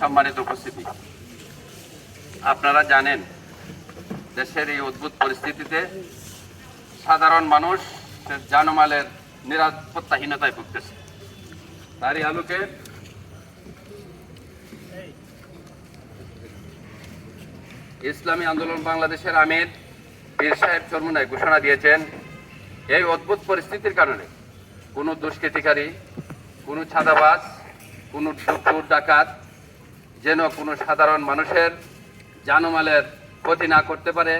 সম্মানিত উপস্থিতি। আপনারা জানেন, দেশের এই অদ্ভুত পরিস্থিতিতে সাধারণ মানুষ জানমালের নিরাপত্তাহীনতায় ভুগতেছে। তারই আলোকে ইসলামী আন্দোলন বাংলাদেশের আমির পীর সাহেব চরমুনায় ঘোষণা দিয়েছেন, এই অদ্ভুত পরিস্থিতির কারণে কোনো দুষ্কৃতিকারী, কোনো ছাদাবাজ, কোনো ডাকাত যেন কোনো সাধারণ মানুষের জানমালের ক্ষতি না করতে পারে।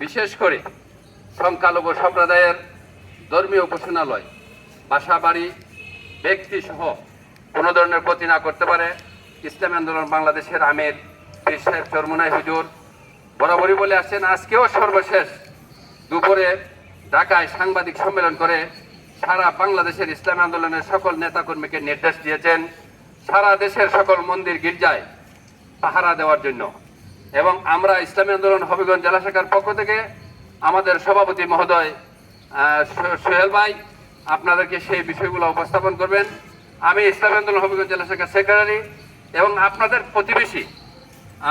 বিশেষ করে সংখ্যালঘু সম্প্রদায়ের ধর্মীয় উপাসনালয় বাসা বাড়ি ব্যক্তি সহ কোনো ধরনের ক্ষতি না করতে পারে। ইসলামী আন্দোলন বাংলাদেশের আমির পীর সাহেব চরমুনাই হুজুর বরাবরই বলে আসছেন, আজকেও সর্বশেষ দুপুরে ঢাকায় সাংবাদিক সম্মেলন করে সারা বাংলাদেশের ইসলাম আন্দোলনের সকল নেতাকর্মীকে নির্দেশ দিয়েছেন। সারা দেশের সকল মন্দির গির্জায় পাহারা দেওয়ার জন্য। এবং আমরা ইসলামী আন্দোলন হবিগঞ্জ জেলা শাখার পক্ষ থেকে আমাদের সভাপতি মহোদয় সোহেল ভাই, আপনাদেরকে সেই বিষয়গুলো উপস্থাপন করবেন। আমি ইসলামী আন্দোলন হবিগঞ্জ জেলা শাখার সেক্রেটারি এবং আপনাদের প্রতিবেশী।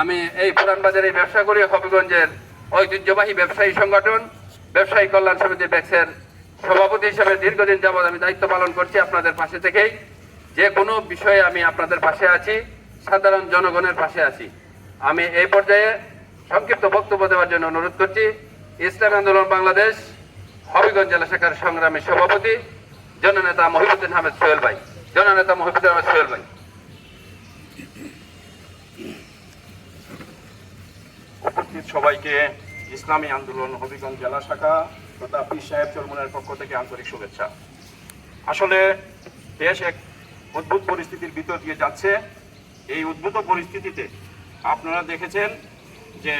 আমি এই পুরান বাজারে ব্যবসা করি, হবিগঞ্জের ঐতিহ্যবাহী ব্যবসায়ী সংগঠন, ব্যবসায়ী কল্যাণ সমিতি ব্যাক্সের সভাপতি হিসেবে দীর্ঘদিন যাবৎ আমি দায়িত্ব পালন করছি আপনাদের পাশে থেকেই। যে কোনো বিষয়ে আমি আপনাদের পাশে আছি, সাধারণ জনগণের পাশে আছি। আমি এই পর্যায়ে সংক্ষিপ্ত বক্তব্য দেওয়ার জন্য অনুরোধ করছি, ইসলাম আন্দোলন বাংলাদেশ, হবিগঞ্জ জেলা শাখার সংগ্রামী সভাপতি, জননেতা মহিবুদ্দিন আহমেদ সোহেল ভাই। জননেতা মহিবুদ্দিন আহমেদ সোহেল ভাই। উপস্থিত সবাইকে, ইসলামী আন্দোলন, হবিগঞ্জ জেলা শাখা, তথা পীর সাহেব চরমনের পক্ষ থেকে আন্তরিক শুভেচ্ছা। আসলে দেশ এক অদ্ভুত পরিস্থিতির ভিতর দিয়ে যাচ্ছে। এই উদ্ভূত পরিস্থিতিতে আপনারা দেখেছেন যে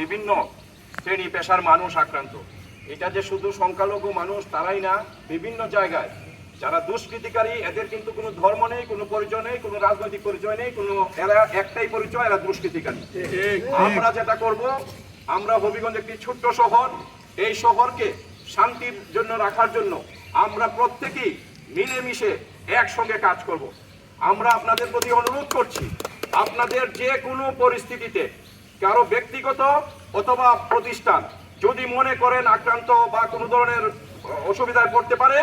বিভিন্ন শ্রেণি পেশার মানুষ আক্রান্ত। এটা যে শুধু সংখ্যালঘু মানুষ তারাই না বিভিন্ন জায়গায় যারা দুষ্কৃতিকারী এদের কিন্তু কোনো ধর্ম নেই কোনো পরিচয় নেই কোনো রাজনৈতিক পরিচয় নেই কোনো এরা একটাই পরিচয় এরা দুষ্কৃতিকারী। আমরা যেটা করব আমরা হবিগঞ্জ একটি ছোট্ট শহর এই শহরকে শান্তির জন্য রাখার জন্য আমরা প্রত্যেকেই মিলেমিশে একসঙ্গে কাজ করব। আমরা আপনাদের প্রতি অনুরোধ করছি, আপনাদের যে কোনো পরিস্থিতিতে, কারও ব্যক্তিগত অথবা প্রতিষ্ঠান যদি মনে করেন আক্রান্ত বা কোনো ধরনের অসুবিধায় পড়তে পারে,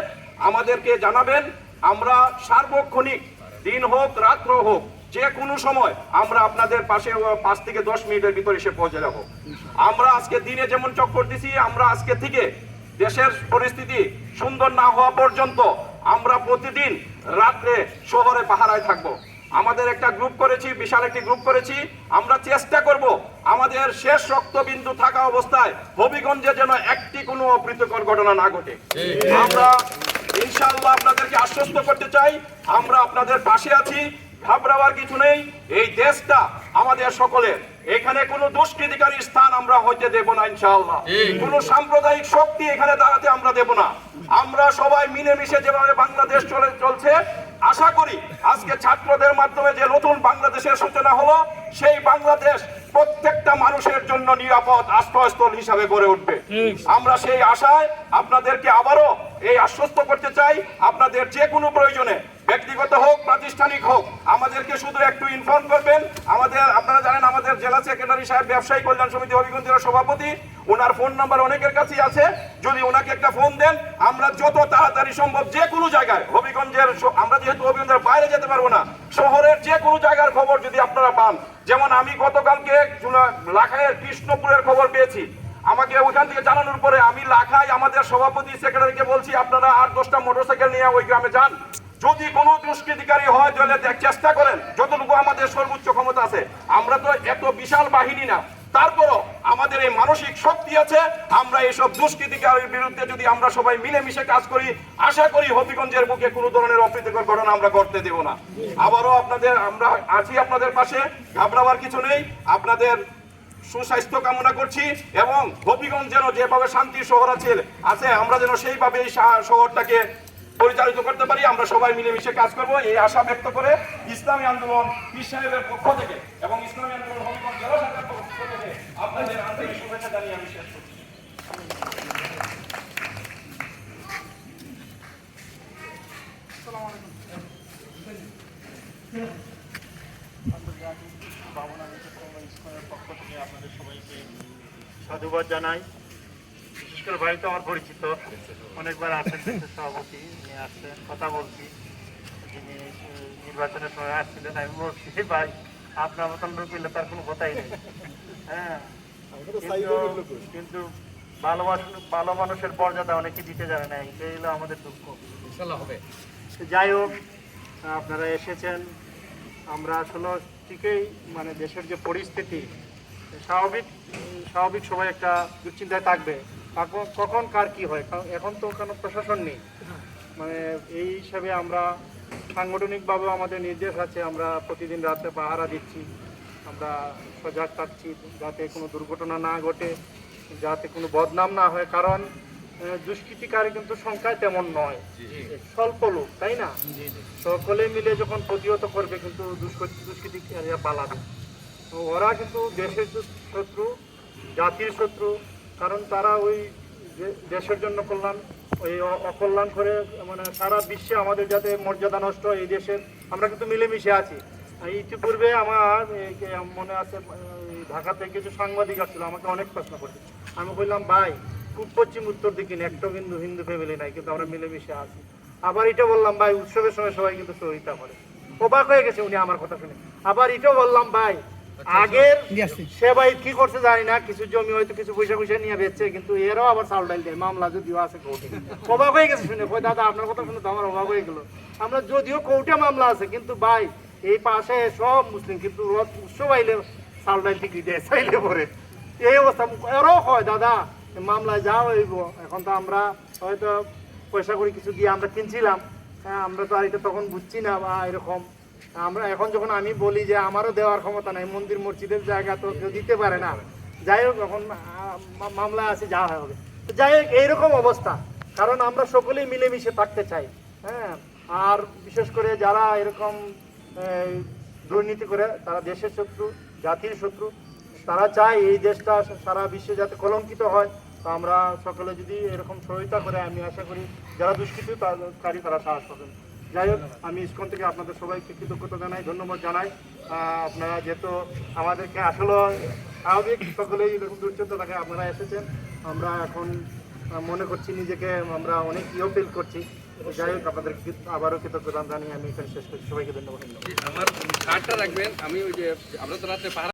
আমাদেরকে জানাবেন। আমরা সার্বক্ষণিক দিন হোক, রাত্র হোক, যে কোনো সময় আমরা আপনাদের পাশে পাঁচ থেকে দশ মিনিটের ভিতরে এসে পৌঁছে যাব। আমরা আজকে দিনে যেমন চক্কর দিছি, আমরা আজকে থেকে দেশের পরিস্থিতি সুন্দর না হওয়া পর্যন্ত আমরা প্রতিদিন রাত্রে শহরে পাহারায় থাকব। আমাদের একটা গ্রুপ করেছি বিশাল একটি গ্রুপ করেছি আমরা চেষ্টা করব আমাদের শেষ রক্তবিন্দু থাকা অবস্থায় হবিগঞ্জে যেন একটি কোনো অপ্রীতকর ঘটনা না ঘটে। আমরা ইনশাআল্লাহ আপনাদেরকে আশ্বস্ত করতে চাই আমরা আপনাদের পাশে আছি ঘাবড়াবার কিছু নেই এই দেশটা আমাদের সকলের। এখানে কোনো দুষ্কৃতিকারী স্থান আমরা হইতে দেব না ইনশাআল্লাহ। কোনো সাম্প্রদায়িক শক্তি এখানে দাঁড়াতে আমরা দেব না। আমরা সবাই মিলেমিশে যেভাবে বাংলাদেশ চলে চলছে আশা করি আজকে ছাত্রদের মাধ্যমে যে নতুন বাংলাদেশের সূচনা হলো সেই বাংলাদেশ প্রত্যেকটা মানুষের জন্য নিরাপদ আশ্রয়স্থল হিসাবে গড়ে উঠবে। আমরা সেই আশায় আপনাদেরকে আবারও এই আশ্বস্ত করতে চাই আপনাদের যে কোনো প্রয়োজনে ব্যক্তিগত হোক প্রাতিষ্ঠানিক হোক আমাদেরকে শুধু একটু ইনফর্ম করবেন। আমাদের আপনারা জানেন আমাদের জেলা সেক্রেটারি সাহেব ব্যবসায়ী কল্যাণ সমিতি হবিগঞ্জ সভাপতি ওনার ফোন নাম্বার অনেকের কাছেই আছে। যদি ওনাকে একটা ফোন দেন, আমরা যত তাড়াতাড়ি সম্ভব যে কোনো জায়গায়, হবিগঞ্জের আমরা যেহেতু হবিগঞ্জের বাইরে যেতে পারব না, শহরের যে কোনো জায়গার খবর যদি আপনারা পান, যেমন আমি গতকালকে লাখাইয়ের কৃষ্ণপুরের খবর পেয়েছি। আমাকে ওইখান থেকে জানানোর পরে আমি লাখাই আমাদের সভাপতি সেক্রেটারিকে বলছি, আপনারা আট দশটা মোটরসাইকেল নিয়ে ওই গ্রামে যান। যদি কোনো দুষ্কৃতিকারী হয়, তাহলে চেষ্টা করেন। যতটুকু আমাদের সর্বোচ্চ ক্ষমতা আছে, আমরা তো এত বিশাল বাহিনী না। তারপরও আমাদের এই মানসিক শক্তি আছে, আমরা এইসব দুষ্কৃতিকারীর বিরুদ্ধে যদি আমরা সবাই মিলেমিশে কাজ করি, আশা করি হবিগঞ্জের বুকে কোনো ধরনের অপ্রীতিকর ঘটনা আমরা করতে দেব না। আবারও আপনাদের, আমরা আছি আপনাদের পাশে, ঘাবড়াবার কিছু নেই, আপনাদের সুস্বাস্থ্য কামনা করছি এবং হবিগঞ্জ যেন যেভাবে শান্তির শহর আছে আছে, আমরা যেন সেইভাবে এই শহরটাকে পরিচালিত করতে পারি, আমরা সবাই মিলেমিশে কাজ করব, এই আশা ব্যক্ত করে ইসলামী আন্দোলন সাহেবের পক্ষ থেকে এবং ইসলামী আন্দোলন হবিগঞ্জ জেলা আপনাদের আন্তরিক শুভেচ্ছা জানিয়ে আমি শেষ করছি। পক্ষ থেকে সবাইকে সাধুবাদ জানাই। বিশেষ করে ভাই তো আমার পরিচিত। অনেকবার আসেন সভাপতি নিয়ে আসছেন, কথা বলছি। যিনি নির্বাচনের সময় আসছিলেন, আমি বলছি "হে ভাই, আপনার মতন লোক তার কোনো কথাই নেই। হ্যাঁ। কিন্তু- কিন্তু ভালো মানুষ ভালো মানুষের মর্যাদা অনেকে দিতে জানে না এটাই হলো আমাদের দুঃখ। তো যাই হোক আপনারা এসেছেন। আমরা আসলে ঠিকই মানে দেশের যে পরিস্থিতি স্বাভাবিক স্বাভাবিক সবাই একটা দুশ্চিন্তায় থাকবে। কখন- কখন কার কি হয়? কারণ এখন তো কোনো প্রশাসন নেই। মানে এই হিসাবে আমরা সাংগঠনিকভাবে আমাদের নির্দেশ আছে আমরা প্রতিদিন রাতে পাহারা দিচ্ছি। আমরা সজাগ থাকছি যাতে কোনো দুর্ঘটনা না ঘটে যাতে কোনো বদনাম না হয় কারণ দুষ্কৃতিকারী কিন্তু সংখ্যায় তেমন নয়। স্বল্প লোক তাই না? সকলে মিলে যখন প্রতিহত করবে কিন্তু দুষ্কৃতি দুষ্কৃতিকারীরা পালাবে। তো ওরা কিন্তু দেশের শত্রু জাতির শত্রু কারণ তারা ওই দেশের জন্য কল্যাণ ওই অকল্যাণ করে মানে সারা বিশ্বে আমাদের যাতে মর্যাদা নষ্ট এই দেশের আমরা কিন্তু মিলেমিশে আছি। ইতিপূর্বে আমার মনে আছে এই ঢাকাতে কিছু সাংবাদিক আসছিল আমাকে অনেক প্রশ্ন করছে। আমি বললাম ভাই পূব পশ্চিম উত্তর দিকে একটা কিন্তু হিন্দু ফ্যামিলি নাই কিন্তু আমরা মিলেমিশে আছি। আবার এটা বললাম ভাই উৎসবের সময় সবাই কিন্তু সহিতা করে অবাক হয়ে গেছে উনি আমার কথা শুনে। আবার এটাও বললাম ভাই আগের সে ভাই কি করছে জানি না কিছু জমি হয়তো কিছু পয়সা পয়সা নিয়ে বেচছে কিন্তু এরাও আবার চাল ডাল দেয় মামলা যদিও আছে কোর্টে। অবাক হয়ে গেছে শুনে দাদা আপনার কথা শুনে তো আমার অবাক হয়ে গেল। আমরা যদিও কোর্টে মামলা আছে কিন্তু ভাই এই পাশে সব মুসলিম কিন্তু রথ উৎসব আইলে চাল ডাল টিকি দেয় চাইলে পরে। এই অবস্থা এরাও হয় দাদা। মামলায় যা হইব এখন তো আমরা হয়তো পয়সা করে কিছু দিয়ে আমরা কিনছিলাম। হ্যাঁ আমরা তো আর এটা তখন বুঝছি না বা এরকম। আমরা এখন যখন আমি বলি যে আমারও দেওয়ার ক্ষমতা নাই মন্দির মসজিদের জায়গা তো কেউ দিতে পারে না। যাই হোক এখন আহ, মা- মামলা আছে যা হবে। তো যাই হোক এইরকম অবস্থা। কারণ আমরা সকলেই মিলেমিশে থাকতে চাই। হ্যাঁ আর বিশেষ করে যারা এরকম দুর্নীতি করে তারা দেশের শত্রু, জাতির শত্রু। তারা চায় এই দেশটা সারা বিশ্বে যাতে কলঙ্কিত হয়। তো আমরা সকলে যদি এরকম সহায়তা করে, আমি আশা করি যারা দুষ্কৃতিকারী তারা সাহস পাবেন। যাই হোক, আমি ইস্কন থেকে আপনাদের সবাইকে কৃতজ্ঞতা জানাই, ধন্যবাদ জানাই। আপনারা যেহেতু আমাদেরকে আসলে স্বাভাবিক সকলেই এরকম দুশ্চিন্তা থাকে, আপনারা এসেছেন। আমরা এখন মনে করছি নিজেকে, আমরা অনেক ইয়ে ফিল করছি। যাই হোক, আপনাদের আবারও কৃতজ্ঞতা আমি শেষ করছি। সবাইকে ধন্যবাদ। আমার রাখবেন। আমি যে আমরা তো